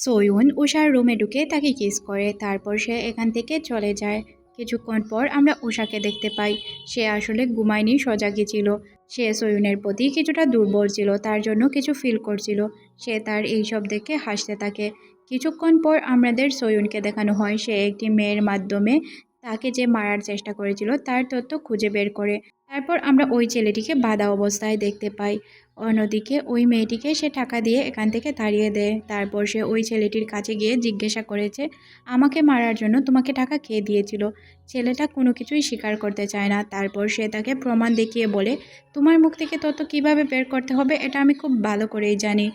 সোয়ুন উষার রুমে ঢুকে তাকে কিস করে। তারপর সে এখান থেকে চলে যায়। কিছুক্ষণ পর আমরা উষাকে দেখতে পাই। সে আসলে ঘুমায়নি, সজাগই ছিল। সে সয়ুনের প্রতি কিছুটা দুর্বল ছিল, তার জন্য কিছু ফিল করছিল। সে তার এইসব দেখে হাসতে থাকে। কিছুক্ষণ পর আমাদের সয়ুনকে দেখানো হয়। সে একটি মেয়ের মাধ্যমে তাকে যে মারার চেষ্টা করেছিল, তার তথ্য খুঁজে বের করে। তারপর আমরা ওই ছেলেটিকে বাধা অবস্থায় দেখতে পাই। অন্যদিকে ওই মেয়েটিকে সে টাকা দিয়ে এখান থেকে তাড়িয়ে দেয়। তারপর সে ওই ছেলেটির কাছে গিয়ে জিজ্ঞাসা করেছে, আমাকে মারার জন্য তোমাকে টাকা কে দিয়েছিল? ছেলেটা কোনো কিছুই স্বীকার করতে চায় না। তারপর সে তাকে প্রমাণ দেখিয়ে বলে, তোমার মুখ থেকে তত কীভাবে বের করতে হবে এটা আমি খুব ভালো করেই জানি।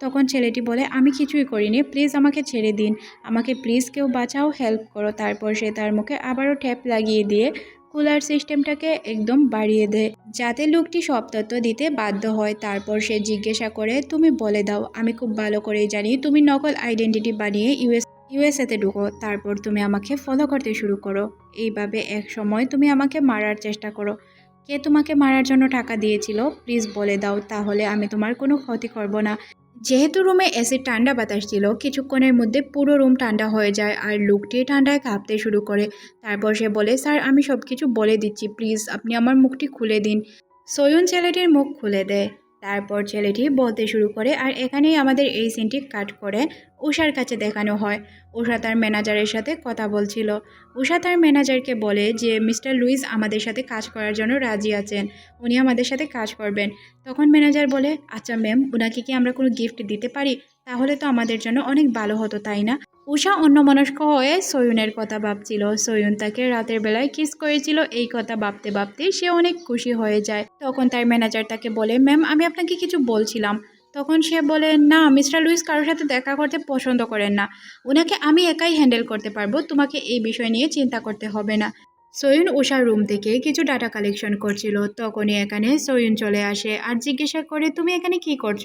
তখন ছেলেটি বলে, আমি কিছুই করিনি, প্লিজ আমাকে ছেড়ে দিন। আমাকে প্লিজ কেউ বাঁচাও, হেল্প করো। তারপর সে তার মুখে আবারও ট্যাপ লাগিয়ে দিয়ে কুলার সিস্টেমটাকে একদম বাড়িয়ে দেয় যাতে লোকটি সব তথ্য দিতে বাধ্য হয়। তারপর সে জিজ্ঞাসা করে, তুমি বলে দাও, আমি খুব ভালো করেই জানি, তুমি নকল আইডেন্টিটি বানিয়ে ইউএস ইউএসএতে ঢুকো। তারপর তুমি আমাকে ফলো করতে শুরু করো। এইভাবে এক সময় তুমি আমাকে মারার চেষ্টা করো। কে তোমাকে মারার জন্য টাকা দিয়েছিল প্লিজ বলে দাও, তাহলে আমি তোমার কোনো ক্ষতি করব না। যেহেতু রুমে এসি ঠান্ডা বাতাস ছিল কিছুক্ষণের মধ্যে পুরো রুম ঠান্ডা হয়ে যায় আর লোকটি ঠান্ডায় কাঁপতে শুরু করে। তারপর সে বলে, স্যার, আমি সব কিছু বলে দিচ্ছি, প্লিজ, আপনি আমার মুখটি খুলে দিন। সয়ুন ছেলেটির মুখ খুলে দেয়। তারপর ছেলেটি বলতে শুরু করে, আর এখানেই আমাদের এই সিনটি কাট করে উষার কাছে দেখানো হয়। উষা তার ম্যানেজারের সাথে কথা বলছিল। উষা তার ম্যানেজারকে বলে যে, মিস্টার লুইস আমাদের সাথে কাজ করার জন্য রাজি আছেন। উনি আমাদের সাথে কাজ করবেন। তখন ম্যানেজার বলে আচ্ছা ম্যাম ওনাকে কি আমরা কোনো গিফট দিতে পারি? তাহলে তো আমাদের জন্য অনেক ভালো হতো, তাই না? উষা অন্যমনস্ক হয়ে সয়ুনের কথা ভাবছিল। সয়ুন তাকে রাতের বেলায় কিস করেছিল, এই কথা ভাবতে ভাবতে সে অনেক খুশি হয়ে যায়। তখন তার ম্যানেজার তাকে বলে, ম্যাম, আমি আপনাকে কিছু বলছিলাম। তখন সে বলে, না, মিস্টার লুইস কারোর সাথে দেখা করতে পছন্দ করেন না। ওনাকে আমি একাই হ্যান্ডেল করতে পারব, তোমাকে এই বিষয় নিয়ে চিন্তা করতে হবে না। সয়ুন উষার রুম থেকে কিছু ডাটা কালেকশন করছিল। তখনই এখানে সয়ুন চলে আসে আর জিজ্ঞাসা করে, তুমি এখানে কি করছ?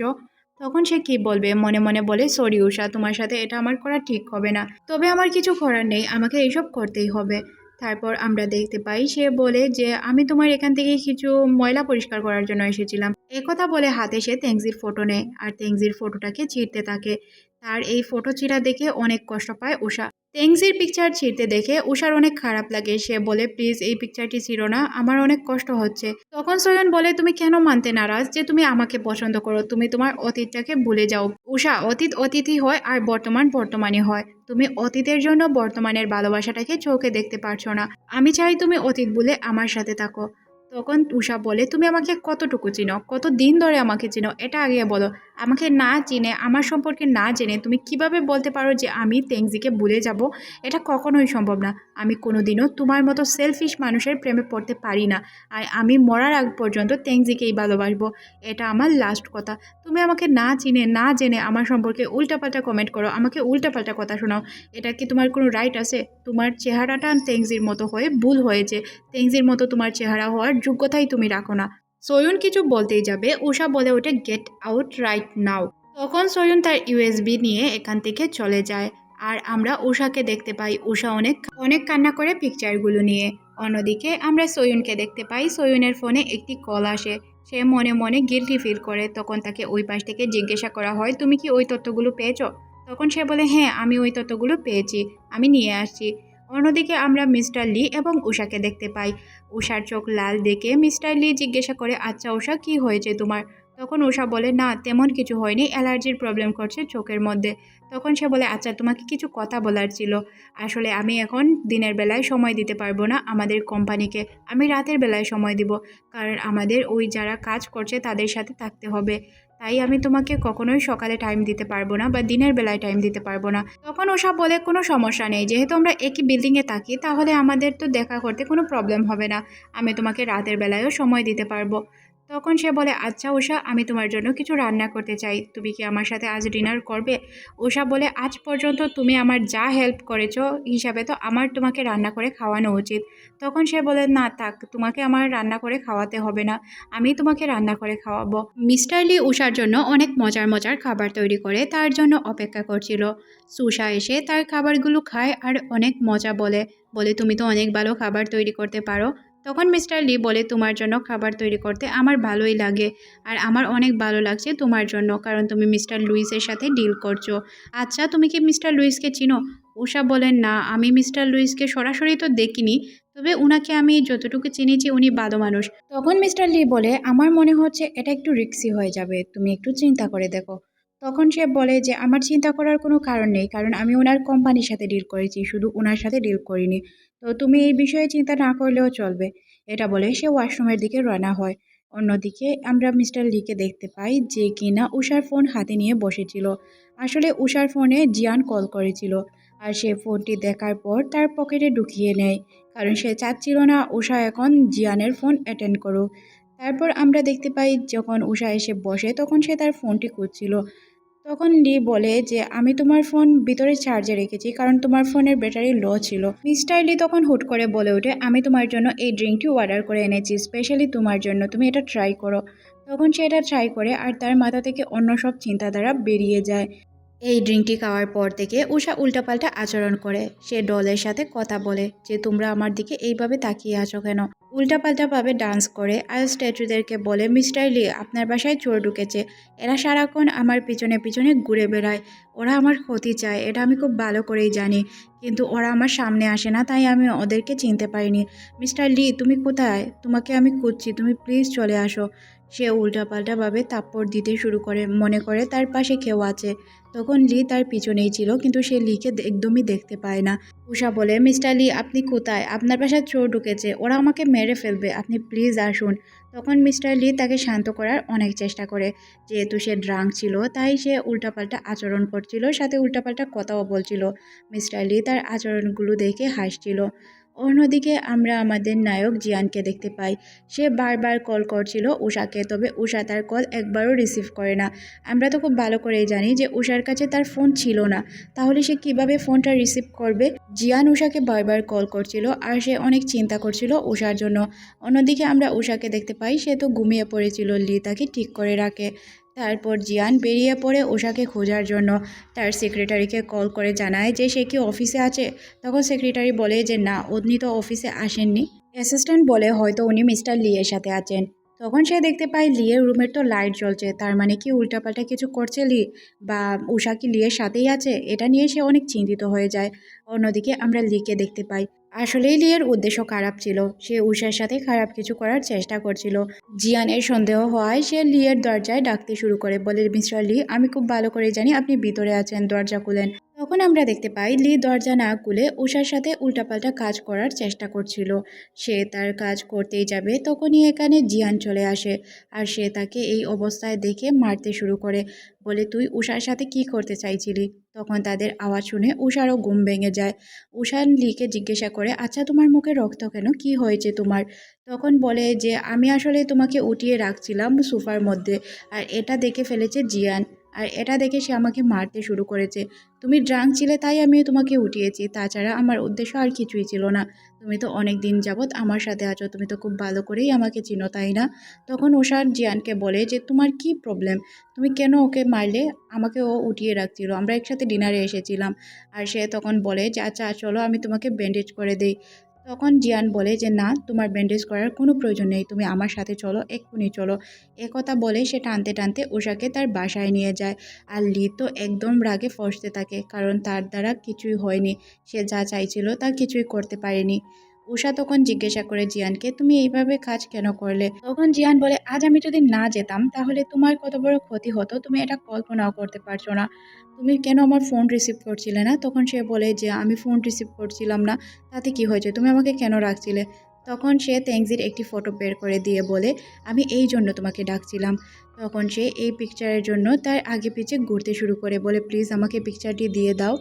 তখন সে কি বলবে? মনে মনে বলে, সরি উষা তোমার সাথে এটা আমার করা ঠিক হবে না। তবে আমার কিছু করার নেই, আমাকে এইসব করতেই হবে। তারপর আমরা দেখতে পাই, সে বলে যে, আমি তোমার এখান থেকে কিছু ময়লা পরিষ্কার করার জন্য এসেছিলাম। একথা বলে হাতে সে তেংজির ফটো নেয়, আর তেংজির ফটোটাকে ছিঁড়তে থাকে। তার এই ফটো চিরা দেখে অনেক কষ্ট পায় উষা তেংজির পিকচার ছিঁড়তে দেখে উষার অনেক খারাপ লাগে। সে বলে প্লিজ এই পিকচারটি ছিঁড়ো না। আমার অনেক কষ্ট হচ্ছে। তখন সয়ন বলে, তুমি কেন মানতে নারাজ যে তুমি আমাকে পছন্দ করো? তুমি তোমার অতীতটাকে ভুলে যাও। উষা অতীত অতিথি হয় আর বর্তমান বর্তমানে হয়। তুমি অতীতের জন্য বর্তমানের ভালোবাসাটাকে চোখে দেখতে পারছ না। আমি চাই তুমি অতীত বলে আমার সাথে থাকো। তখন উষা বলে, তুমি আমাকে কতটুকু চিনো? কত দিন ধরে আমাকে চিনো? এটা আগে বলো। আমাকে না চিনে আমার সম্পর্কে না জেনে তুমি কীভাবে বলতে পারো যে আমি তেংজিকে ভুলে যাব? এটা কখনোই সম্ভব না। আমি কোনোদিনও তোমার মতো সেলফিশ মানুষের প্রেমে পড়তে পারি না। আর আমি মরার আগ পর্যন্ত তেংজিকেই ভালোবাসবো। এটা আমার লাস্ট কথা। তুমি আমাকে না চিনে, না জেনে আমার সম্পর্কে উল্টাপাল্টা কমেন্ট করো। আমাকে উল্টাপাল্টা কথা শোনাও। এটা কি তোমার কোনো রাইট আছে? তোমার চেহারাটা তেংজির মতো হয়ে ভুল হয়েছে। তেংজির মতো তোমার চেহারা হওয়ার যোগ্যতাই তুমি রাখো না। সয়ুন কিছু বলতেই যাবে। উষা বলে ওঠে গেট আউট রাইট নাও তখন সয়ুন তার ইউএসবি নিয়ে এখান থেকে চলে যায়। আর আমরা উষাকে দেখতে পাই। উষা অনেক অনেক কান্না করে পিকচারগুলো নিয়ে। অন্যদিকে আমরা সয়ুনকে দেখতে পাই, সয়ুনের ফোনে একটি কল আসে। সে মনে মনে গিলটি ফিল করে। তখন তাকে ওই পাশ থেকে জিজ্ঞাসা করা হয়, তুমি কি ওই তথ্যগুলো পেয়েছ? তখন সে বলে হ্যাঁ আমি ওই তথ্যগুলো পেয়েছি। আমি নিয়ে আসছি। অন্যদিকে আমরা মিস্টার লি এবং উষাকে দেখতে পাই। উষার চোখ লাল দেখে মিস্টার লি জিজ্ঞাসা করে আচ্ছা উষা কি হয়েছে তোমার? তখন উষা বলে, না, তেমন কিছু হয়নি, অ্যালার্জির প্রবলেম করছে চোখের মধ্যে। তখন সে বলে আচ্ছা তোমাকে কিছু কথা বলার ছিল। আসলে আমি এখন দিনের বেলায় সময় দিতে পারব না আমাদের কোম্পানিকে। আমি রাতের বেলায় সময় দিব, কারণ আমাদের ওই যারা কাজ করছে তাদের সাথে থাকতে হবে। তাই আমি তোমাকে কখনোই সকালে টাইম দিতে পারব না বা দিনের বেলায় টাইম দিতে পারব না। তখন ওসব বলে কোনো সমস্যা নেই। যেহেতু আমরা একই বিল্ডিংয়ে থাকি, তাহলে আমাদের তো দেখা করতে কোনো প্রবলেম হবে না। আমি তোমাকে রাতের বেলায়ও সময় দিতে পারব। তখন সে বলে আচ্ছা উষা আমি তোমার জন্য কিছু রান্না করতে চাই। তুমি কি আমার সাথে আজ ডিনার করবে? উষা বলে, আজ পর্যন্ত তুমি আমার যা হেল্প করেছ হিসাবে তো আমার তোমাকে রান্না করে খাওয়ানো উচিত। তখন সে বলে, না থাক, তোমাকে আমার রান্না করে খাওয়াতে হবে না। আমি তোমাকে রান্না করে খাওয়াবো। মিস্টার লি উষার জন্য অনেক মজার মজার খাবার তৈরি করে তার জন্য অপেক্ষা করছিল। সুষা এসে তার খাবারগুলো খায় আর অনেক মজা বলে বলে, তুমি তো অনেক ভালো খাবার তৈরি করতে পারো। তখন মিস্টার লি বলে, তোমার জন্য খাবার তৈরি করতে আমার ভালোই লাগে আর আমার অনেক ভালো লাগছে তোমার জন্য, কারণ তুমি মিস্টার লুইসের সাথে ডিল করছ। আচ্ছা তুমি কি মিস্টার লুইসকে চিনো? উষা বলেন, না, আমি মিস্টার লুইসকে সরাসরি তো দেখিনি, তবে উনাকে আমি যতটুকু চিনেছি উনি বাদ মানুষ। তখন মিস্টার লি বলে, আমার মনে হচ্ছে এটা একটু রিক্সি হয়ে যাবে, তুমি একটু চিন্তা করে দেখো। তখন সে বলে যে, আমার চিন্তা করার কোনো কারণ নেই, কারণ আমি ওনার কোম্পানির সাথে ডিল করেছি, শুধু ওনার সাথে ডিল করিনি। তো তুমি এই বিষয়ে চিন্তা না করলেও চলবে। এটা বলে সে ওয়াশরুমের দিকে রওনা হয়। অন্যদিকে আমরা মিস্টার লিকে দেখতে পাই যে কিনা উষার ফোন হাতে নিয়ে বসেছিল। আসলে উষার ফোনে জিয়ান কল করেছিল আর সে ফোনটি দেখার পর তার পকেটে ঢুকিয়ে নেয়। কারণ সে চাচ্ছিল না উষা এখন জিয়ানের ফোন অ্যাটেন্ড করুক। তারপর আমরা দেখতে পাই যখন উষা এসে বসে তখন সে তার ফোনটি খুঁজছিল। তখন লি বলে যে, আমি তোমার ফোন ভিতরে চার্জে রেখেছি, কারণ তোমার ফোনের ব্যাটারি লো ছিল। মিস্টার লি তখন হুট করে বলে ওঠে, আমি তোমার জন্য এই ড্রিঙ্কটি অর্ডার করে এনেছি, স্পেশালি তোমার জন্য, তুমি এটা ট্রাই করো। তখন সে এটা ট্রাই করে, আর তার মাথা থেকে অন্য সব চিন্তাধারা বেরিয়ে যায়। এই ড্রিঙ্কটি খাওয়ার পর থেকে উষা উল্টাপাল্টা আচরণ করে। সে ডলের সাথে কথা বলে যে, তোমরা আমার দিকে এইভাবে তাকিয়ে আছো কেন? উল্টাপাল্টাভাবে ডান্স করে। আর স্ট্যাচুদেরকে বলে, মিস্টার লি, আপনার বাসায় চোর ঢুকেছে। এরা সারাক্ষণ আমার পিছনে পিছনে ঘুরে বেড়ায়। ওরা আমার ক্ষতি চায়, এটা আমি খুব ভালো করেই জানি। কিন্তু ওরা আমার সামনে আসে না, তাই আমি ওদেরকে চিনতে পারিনি। মিস্টার লি, তুমি কোথায়? তোমাকে আমি খুঁজছি। তুমি প্লিজ চলে আসো। সে উল্টাপাল্টাভাবে তাপ্পড় দিতে শুরু করে, মনে করে তার পাশে কেউ আছে। তখন লি তার পিছনেই ছিল, কিন্তু সে লিকে একদমই দেখতে পায় না। উষা বলে, মিস্টার লি, আপনি কোথায়? আপনার বাসায় চোর ঢুকেছে, ওরা আমাকে মেরে ফেলবে, আপনি প্লিজ আসুন। তখন মিস্টার লি তাকে শান্ত করার অনেক চেষ্টা করে। যেহেতু সে ড্রাঙ্ক ছিল, তাই সে উল্টাপাল্টা আচরণ করছিল, সাথে উল্টাপাল্টা কথাও বলছিল। মিস্টার লি তার আচরণগুলো দেখে হাসছিল। অন্যদিকে আমরা আমাদের নায়ক জিয়ানকে দেখতে পাই। সে বারবার কল করছিল উষাকে তবে উষা তার কল একবারও রিসিভ করে না। আমরা তো খুব ভালো করেই জানি যে উষার কাছে তার ফোন ছিল না। তাহলে সে কীভাবে ফোনটা রিসিভ করবে? জিয়ান উষাকে বারবার কল করছিল আর সে অনেক চিন্তা করছিল উষার জন্য। অন্যদিকে আমরা উষাকে দেখতে পাই, সে তো ঘুমিয়ে পড়েছিল, লি তাকে ঠিক করে রাখে। তারপর জিয়ান বেরিয়ে পড়ে উষাকে খোঁজার জন্য। তার সেক্রেটারিকে কল করে জানায় যে সে কি অফিসে আছে। তখন সেক্রেটারি বলে যে, না উনি তো অফিসে আসেননি। অ্যাসিস্ট্যান্ট বলে, হয়তো উনি মিস্টার লিয়ের সাথে আছেন। তখন সে দেখতে পায় লিয়ের রুমের তো লাইট জ্বলছে। তার মানে কি উল্টাপাল্টা কিছু করছে লি বা উষা কি লিয়ের সাথেই আছে? এটা নিয়ে সে অনেক চিন্তিত হয়ে যায়। অন্যদিকে আমরা লিকে দেখতে পাই। আসলেই লিয়ের উদ্দেশ্য খারাপ ছিল। সে উষার সাথে খারাপ কিছু করার চেষ্টা করছিল। জিয়ানের সন্দেহ হওয়ায় সে লিয়ের দরজায় ডাকতে শুরু করে, বলে, মিস্টার লি, আমি খুব ভালো করে জানি আপনি ভিতরে আছেন, দরজা খুলেন। তখন আমরা দেখতে পাই লি দরজা না খুলে উষার সাথে উল্টাপাল্টা কাজ করার চেষ্টা করছিল। সে তার কাজ করতেই যাবে তখনই এখানে জিয়ান চলে আসে আর সে তাকে এই অবস্থায় দেখে মারতে শুরু করে। বলে, তুই উষার সাথে কি করতে চাইছিলি? তখন তাদের আওয়াজ শুনে উষারও ঘুম ভেঙে যায়। উষান লিকে জিজ্ঞাসা করে আচ্ছা তোমার মুখে রক্ত কেন? কি হয়েছে তোমার? তখন বলে যে, আমি আসলে তোমাকে উঠিয়ে রাখছিলাম সোফার মধ্যে আর এটা দেখে ফেলেছে জিয়ান। আর এটা দেখে সে আমাকে মারতে শুরু করেছে। তুমি ড্রাঙ্ক ছিলে তাই আমি তোমাকে উঠিয়েছি, তাছাড়া আমার উদ্দেশ্য আর কিছুই ছিল না। তুমি তো অনেক দিন যাবৎ আমার সাথে আছো, তুমি তো খুব ভালো করেই আমাকে চিনো, তাই না? তখন ওষার জিয়ানকে বলে যে, তোমার কি প্রবলেম তুমি কেন ওকে মারলে? আমাকে ও উঠিয়ে রাখছিল, আমরা একসাথে ডিনারে এসেছিলাম। আর সে তখন বলে যে আচ্ছা চলো আমি তোমাকে ব্যান্ডেজ করে দিই। তখন জিয়ান বলে যে, না, তোমার ব্যান্ডেজ করার কোনো প্রয়োজন নেই, তুমি আমার সাথে চলো, এক্ষুনি চলো। একথা বলে সে টানতে টানতে উষাকে তার বাসায় নিয়ে যায় আর লি তো একদম রাগে ফসতে থাকে কারণ তার দ্বারা কিছুই হয়নি। সে যা চাইছিল তা কিছুই করতে পারেনি। উষা তখন জিজ্ঞাসা করে, জিয়ানকে তুমি এইভাবে কাজ কেন করলে? তখন জিয়ান বলে, আজ আমি যদি না যেতাম, তাহলে তোমার কত বড় ক্ষতি হতো। তুমি এটা কল্পনাও করতে পারছ না। তুমি কেন আমার ফোন রিসিভ করছিলে না? তখন সে বলে, যে আমি ফোন রিসিভ করছিলাম না, তাতে কি হয়েছে? তুমি আমাকে কেন রাখছিলে? তখন সে তেংজির একটি ফটো বের করে দিয়ে বলে, আমি এই জন্য তোমাকে ডাকছিলাম। তখন সে এই পিকচারের জন্য তার আগে পিছে ঘুরতে শুরু করে, বলে প্লিজ আমাকে পিকচারটি দিয়ে দাও।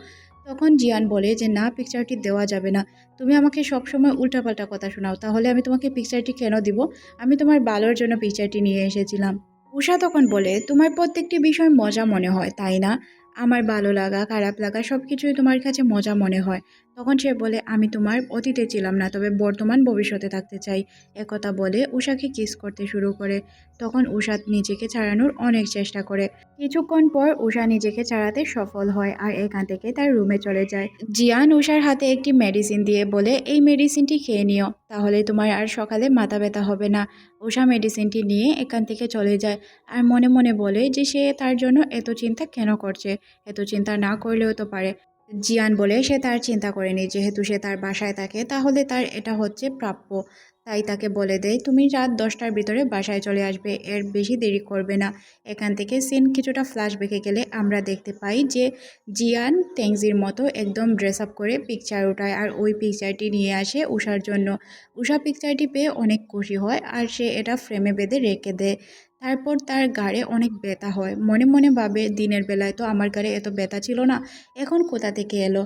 তখন জিয়ান বলে যে, না পিকচারটি দেওয়া যাবে না। তুমি আমাকে সবসময় উল্টাপাল্টা কথা শোনাও। তাহলে আমি তোমাকে পিকচারটি কেন দিব? আমি তোমার বালোর জন্য পিকচারটি নিয়ে এসেছিলাম। উষা তখন বলে, তোমার প্রত্যেকটি বিষয় মজা মনে হয়, তাই না? আমার ভালো লাগা, খারাপ লাগা সব কিছুই তোমার কাছে মজা মনে হয়। তখন সে বলে, আমি তোমার অতীতে ছিলাম না, তবে বর্তমান ভবিষ্যতে থাকতে চাই। একথা বলে উষাকে কিস করতে শুরু করে। তখন উষা নিজেকে ছাড়ানোর অনেক চেষ্টা করে। কিছুক্ষণ পর উষা নিজেকে ছাড়াতে সফল হয় আর এখান থেকে তার রুমে চলে যায়। জিয়ান উষার হাতে একটি মেডিসিন দিয়ে বলে, এই মেডিসিনটি খেয়ে নিও, তাহলে তোমার আর সকালে মাথা ব্যথা হবে না। উষা মেডিসিনটি নিয়ে এখান থেকে চলে যায় আর মনে মনে বলে যে সে তার জন্য এত চিন্তা কেন করছে? এত চিন্তা না করলেও তো পারে। জিয়ান বলে সে তার চিন্তা করেনি যেহেতু সে তার বাসায় থাকে, তাহলে তার এটা হচ্ছে প্রাপ্য। তাই তাকে বলে দেয়, তুমি রাত দশটার ভিতরে বাসায় চলে আসবে, এর বেশি দেরি করবে না। এখান থেকে সিন কিছুটা ফ্ল্যাশ বেঁকে গেলে আমরা দেখতে পাই যে জিয়ান তেংজির মতো একদম ড্রেস আপ করে পিকচার ওঠায় আর ওই পিকচারটি নিয়ে আসে উষার জন্য। উষা পিকচারটি পেয়ে অনেক খুশি হয় আর সে এটা ফ্রেমে বেঁধে রেখে দেয়। তারপর তার গাড়ে অনেক ব্যথা হয়। মনে মনে ভাবে, দিনের বেলায় তো আমার গাড়ে এত ব্যথা ছিল না, এখন কোথা থেকে এলো?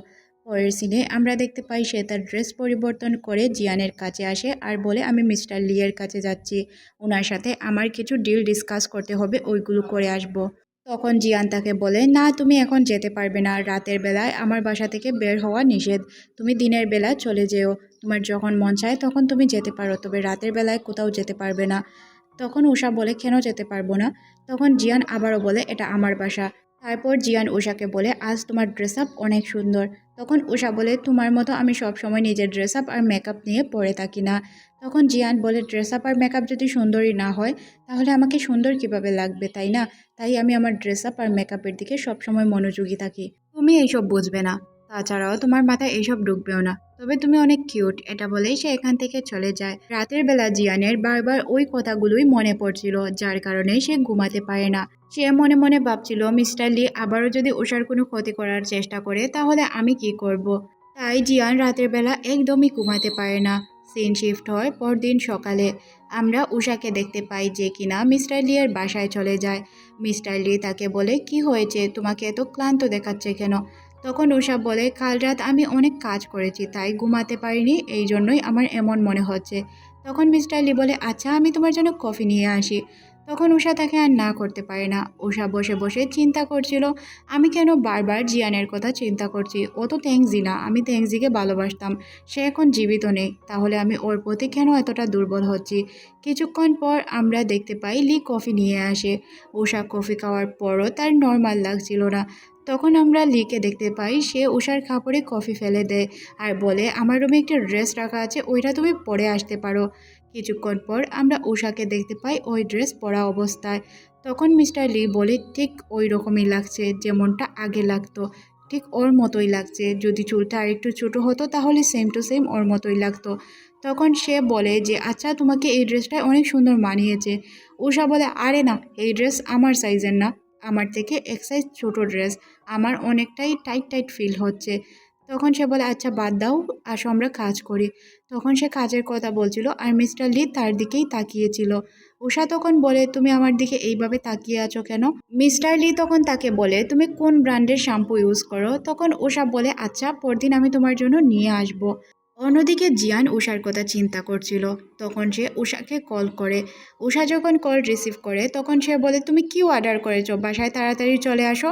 পরের সিনে আমরা দেখতে পাই, সে তার ড্রেস পরিবর্তন করে জিয়ানের কাছে আসে আর বলে, আমি মিস্টার লিয়ের কাছে যাচ্ছি। ওনার সাথে আমার কিছু ডিল ডিসকাস করতে হবে, ওইগুলো করে আসব। তখন জিয়ান তাকে বলে, না, তুমি এখন যেতে পারবে না। রাতের বেলায় আমার বাসা থেকে বের হওয়া নিষেধ। তুমি দিনের বেলায় চলে যেও। তোমার যখন মন চায়, তখন তুমি যেতে পারো। তবে রাতের বেলায় কোথাও যেতে পারবে না। তখন উষা বলে, কেন যেতে পারব না? তখন জিয়ান আবারও বলে, এটা আমার বাসা। তারপর জিয়ান উষাকে বলে, আজ তোমার ড্রেস আপ অনেক সুন্দর। তখন উষা বলে, তোমার মতো আমি সব সময় নিজের ড্রেস আপ আর মেকআপ নিয়ে পরে থাকি না। তখন জিয়ান বলে ড্রেস আপ আর মেকআপ যদি সুন্দরই না হয়, তাহলে আমাকে সুন্দর কীভাবে লাগবে, তাই না? তাই আমি আমার ড্রেস আপ আর মেকআপের দিকে সবসময় মনোযোগী থাকি। তুমি এইসব বুঝবে না। তাছাড়াও তোমার মাথায় এইসব ঢুকবেও না। তবে তুমি অনেক কিউট, এটা বলেই সে এখান থেকে চলে যায়। রাতের বেলা জিয়ানের বারবার ওই কথাগুলোই মনে পড়ছিল, যার কারণে সে ঘুমাতে পারে না। সে মনে মনে ভাবছিল, মিস্টার লি, আবারও যদি ওষার কোনো ক্ষতি করার চেষ্টা করে, তাহলে আমি কি করব। তাই জিয়ান রাতের বেলা একদমই ঘুমাতে পারে না। সিন শিফট হয় পরদিন সকালে। আমরা উষাকে দেখতে পাই যে কিনা মিস্টার লিয়ের বাসায় চলে যায়। মিস্টার লি তাকে বলে, কি হয়েছে? তোমাকে এত ক্লান্ত দেখাচ্ছে কেন? তখন উষা বলে, কাল রাত আমি অনেক কাজ করেছি, তাই ঘুমাতে পারিনি, এই জন্যই আমার এমন মনে হচ্ছে। তখন মিস্টার লি বলে আচ্ছা আমি তোমার জন্য কফি নিয়ে আসি। তখন উষা তাকে আর না করতে পারে না। উষা বসে বসে চিন্তা করছিল, আমি কেন বারবার জিয়ানের কথা চিন্তা করছি? ও তো ট্যাংজি না, আমি ট্যাংজিকে ভালোবাসতাম, সে এখন জীবিত নেই, তাহলে আমি ওর প্রতি কেন এতটা দুর্বল হচ্ছি? কিছুক্ষণ পর আমরা দেখতে পাই লি কফি নিয়ে আসে। উষা কফি খাওয়ার পরও তার নর্মাল লাগছিল না। তখন আমরা লিকে দেখতে পাই, সে উষার কাপড়ে কফি ফেলে দেয় আর বলে, আমার রুমে একটা ড্রেস রাখা আছে, ওইটা তুমি পরে আসতে পারো। কিছুক্ষণ পর আমরা উষাকে দেখতে পাই, ওই ড্রেস পরা অবস্থায়। তখন মিস্টার লি বলে, ঠিক ওই রকমই লাগছে, যেমনটা আগে লাগতো। ঠিক ওর মতোই লাগছে। যদি চুলটা আরেকটু ছোটো হতো, তাহলে সেম টু সেম ওর মতোই লাগতো। তখন সে বলে যে আচ্ছা তোমাকে এই ড্রেসটা অনেক সুন্দর মানিয়েছে। উষা বলে, আরে না, এই ড্রেস আমার সাইজের না। আমার থেকে এক সাইজ ছোটো ড্রেস আমার অনেকটাই টাইট টাইট ফিল হচ্ছে। তখন সে বলে আচ্ছা বাদ দাও, আসো আমরা কাজ করি। তখন সে কাজের কথা বলছিল আর মিস্টার লি তার দিকেই তাকিয়েছিল। উষা তখন বলে, তুমি আমার দিকে এইভাবে তাকিয়ে আছো কেন? মিস্টার লি তখন তাকে বলে, তুমি কোন ব্র্যান্ডের শ্যাম্পু ইউজ করো? তখন উষা বলে আচ্ছা পরদিন আমি তোমার জন্য নিয়ে আসব। অন্যদিকে জিয়ান উষার কথা চিন্তা করছিল। তখন সে উষাকে কল করে। উষা যখন কল রিসিভ করে, তখন সে বলে, তুমি কি অর্ডার করেছ? বাসায় তাড়াতাড়ি চলে আসো।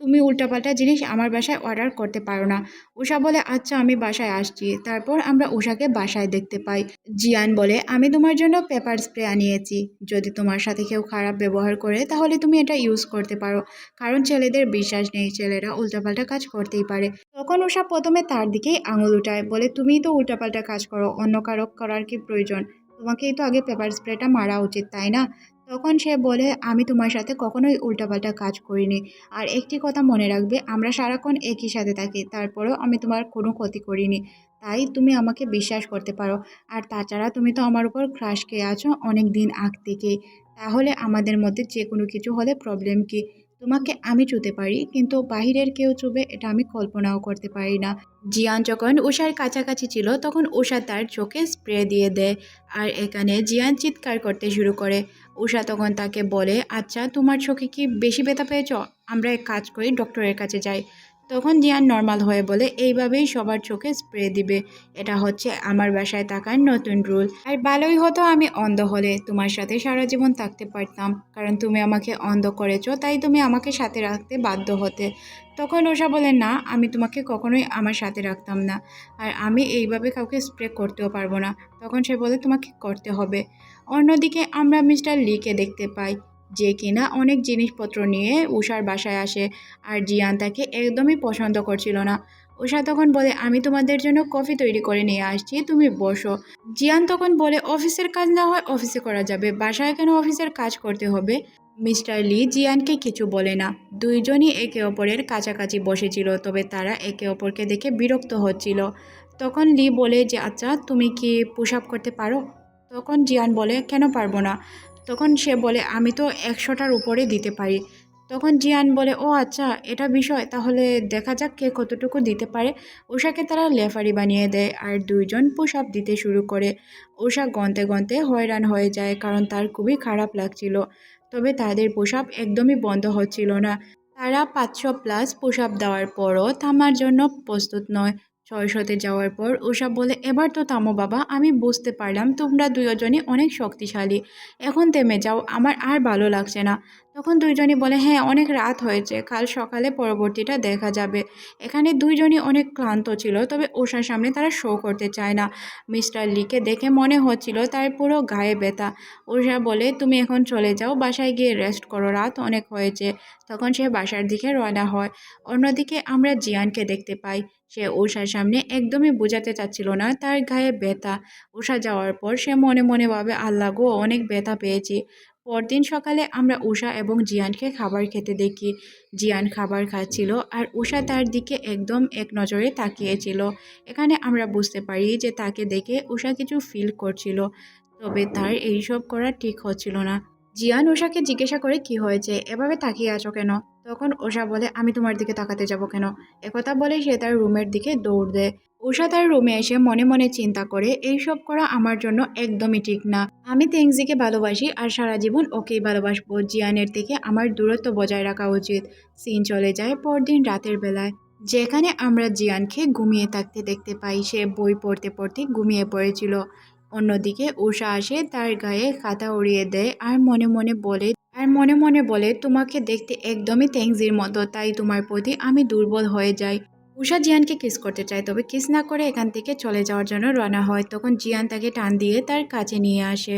তুমি উল্টাপাল্টা জিনিস আমার বাসায় অর্ডার করতে পারো না। উষা বলে আচ্ছা আমি বাসায় আসছি। তারপর আমরা উষাকে বাসায় দেখতে পাই। জিয়ান বলে, আমি তোমার জন্য পেপার স্প্রে আনিয়েছি। যদি তোমার সাথে কেউ খারাপ ব্যবহার করে, তাহলে তুমি এটা ইউজ করতে পারো। কারণ ছেলেদের বিশ্বাস নেই, ছেলেরা উল্টাপাল্টা কাজ করতেই পারে। তখন উষা প্রথমে তার দিকেই আঙুল উঠায়, বলে তুমিই তো উল্টাপাল্টা কাজ করো, অন্য কারও করার কি প্রয়োজন? তোমাকেই তো আগে পেপার স্প্রেটা মারা উচিত, তাই না? তখন সে বলে, আমি তোমার সাথে কখনোই উল্টাপাল্টা কাজ করিনি। আর একটি কথা মনে রাখবে, আমরা সারাক্ষণ একই সাথে থাকি, তারপরেও আমি তোমার কোনো ক্ষতি করিনি। তাই তুমি আমাকে বিশ্বাস করতে পারো। আর তাছাড়া তুমি তো আমার উপর ক্রাশ খেয়ে আছো অনেক দিন আগ থেকে তাহলে আমাদের মধ্যে যে কোনো কিছু হলে প্রবলেম কি? তোমাকে আমি চুতে পারি, কিন্তু বাহিরের কেউ চুবে এটা আমি কল্পনাও করতে পারি না। জিয়ান যখন উষার কাছাকাছি ছিল, তখন উষা তার চোখে স্প্রে দিয়ে দেয় আর এখানে জিয়ান চিৎকার করতে শুরু করে। উষা তখন তাকে বলে আচ্ছা তোমার চোখে কি বেশি ব্যথা পেয়েছ? আমরা এক কাজ করি, ডক্টরের কাছে যাই। তখন জিয়ান নর্মাল হয়ে বলে, এইভাবেই সবার চোখে স্প্রে দিবে। এটা হচ্ছে আমার বাসায় থাকার নতুন রুল। আর ভালোই হতো আমি অন্ধ হলে। তোমার সাথে সারা জীবন থাকতে পারতাম। কারণ তুমি আমাকে অন্ধ করেছ, তাই তুমি আমাকে সাথে রাখতে বাধ্য হতে। তখন ওষা বলে, না, আমি তোমাকে কখনোই আমার সাথে রাখতাম না। আর আমি এইভাবে কাউকে স্প্রে করতেও পারব না। তখন সে বলে, তোমাকে করতে হবে। অন্যদিকে আমরা মিস্টার লিকে দেখতে পাই। যে কিনা অনেক জিনিসপত্র নিয়ে উষার বাসায় আসে আর জিয়ান তাকে একদমই পছন্দ করছিল না। উষা তখন বলে, আমি তোমাদের জন্য কফি তৈরি করে নিয়ে আসছি, তুমি বসো। জিয়ান তখন বলে, অফিসের কাজ না হয় অফিসে করা যাবে, বাসায় কেন অফিসের কাজ করতে হবে? মিস্টার লি জিয়ানকে কিছু বলে না। দুইজনই একে অপরের কাছাকাছি বসেছিল, তবে তারা একে অপরকে দেখে বিরক্ত হচ্ছিল। তখন লি বলে যে আচ্ছা তুমি কি পুশ আপ করতে পারো? তখন জিয়ান বলে, কেন পারব না? তখন সে বলে, আমি তো একশোটার উপরে দিতে পারি। তখন জিয়ান বলে, ও আচ্ছা এটা বিষয়, তাহলে দেখা যাক কে কতটুকু দিতে পারে। উষাকে তারা লেফারি বানিয়ে দেয় আর দুইজন পুশ আপ দিতে শুরু করে। উষা গন্তে গন্তে হয়রান হয়ে যায় কারণ তার খুবই খারাপ লাগছিল। তবে তাদের পুশ আপ একদমই বন্ধ হচ্ছিল না। তারা পাঁচশো প্লাস পুশ আপ দেওয়ার পরও থামার জন্য প্রস্তুত নয়। ছয়শতে যাওয়ার পর উষা বলে, এবার তো থামো বাবা, আমি বুঝতে পারলাম তোমরা দুজনই অনেক শক্তিশালী। এখন থেমে যাও, আমার আর ভালো লাগছে না। তখন দুইজনই বলে হ্যাঁ অনেক রাত হয়েছে, কাল সকালে পরবর্তীটা দেখা যাবে। এখানে দুইজনই অনেক ক্লান্ত ছিল, তবে উষার সামনে তারা শো করতে চায় না। মিস্টার লিকে দেখে মনে হচ্ছিল তার পুরো গায়ে ব্যথা। উষা বলে, তুমি এখন চলে যাও, বাসায় গিয়ে রেস্ট করো, রাত অনেক হয়েছে। তখন সে বাসার দিকে রওনা হয়। অন্যদিকে আমরা জিয়ানকে দেখতে পাই। সে উষার সামনে একদমই বোঝাতে চাচ্ছিল না। তার গায়ে ব্যথা উষা যাওয়ার পর সে মনে মনে ভাবে, আল্লাহ গো, অনেক ব্যথা পেয়েছি। পরদিন সকালে আমরা উষা এবং জিয়ানকে খাবার খেতে দেখি। জিয়ান খাবার খাচ্ছিল আর উষা তার দিকে একদম এক নজরে তাকিয়েছিল। এখানে আমরা বুঝতে পারি যে তাকে দেখে উষা কিছু ফিল করছিল, তবে তার এইসব করা ঠিক হচ্ছিল না। জিয়ান উষাকে জিজ্ঞাসা করে, কি হয়েছে? এভাবে তাকিয়ে আছো কেন? তখন উষা বলে, আমি তোমার দিকে তাকাতে যাব কেন? একথা বলে সে তার রুমের দিকে দৌড় দেয়। উষা তার রুমে এসে মনে মনে চিন্তা করে, এইসব করা আমার জন্য একদমই ঠিক না। আমি তেংজিকে ভালোবাসি আর সারা জীবন ওকেই ভালোবাসবো। জিয়ানের থেকে আমার দূরত্ব বজায় রাখা উচিত। সিন চলে যায় পরদিন রাতের বেলায়। যেখানে আমরা জিয়ানকে ঘুমিয়ে থাকতে দেখতে পাই, সে বই পড়তে পড়তে ঘুমিয়ে পড়েছিল। অন্যদিকে উষা আসে তার গায়ে খাতা উড়িয়ে দেয় আর মনে মনে বলে আর মনে মনে বলে, তোমাকে দেখতে একদমই থ্যাংজির মতো, তাই তোমার প্রতি আমি দুর্বল হয়ে যাই। উষা জিয়ানকে কিস করতে চায়, তবে কিস না করে এখান থেকে চলে যাওয়ার জন্য রওনা হয়। তখন জিয়ান তাকে টান দিয়ে তার কাছে নিয়ে আসে।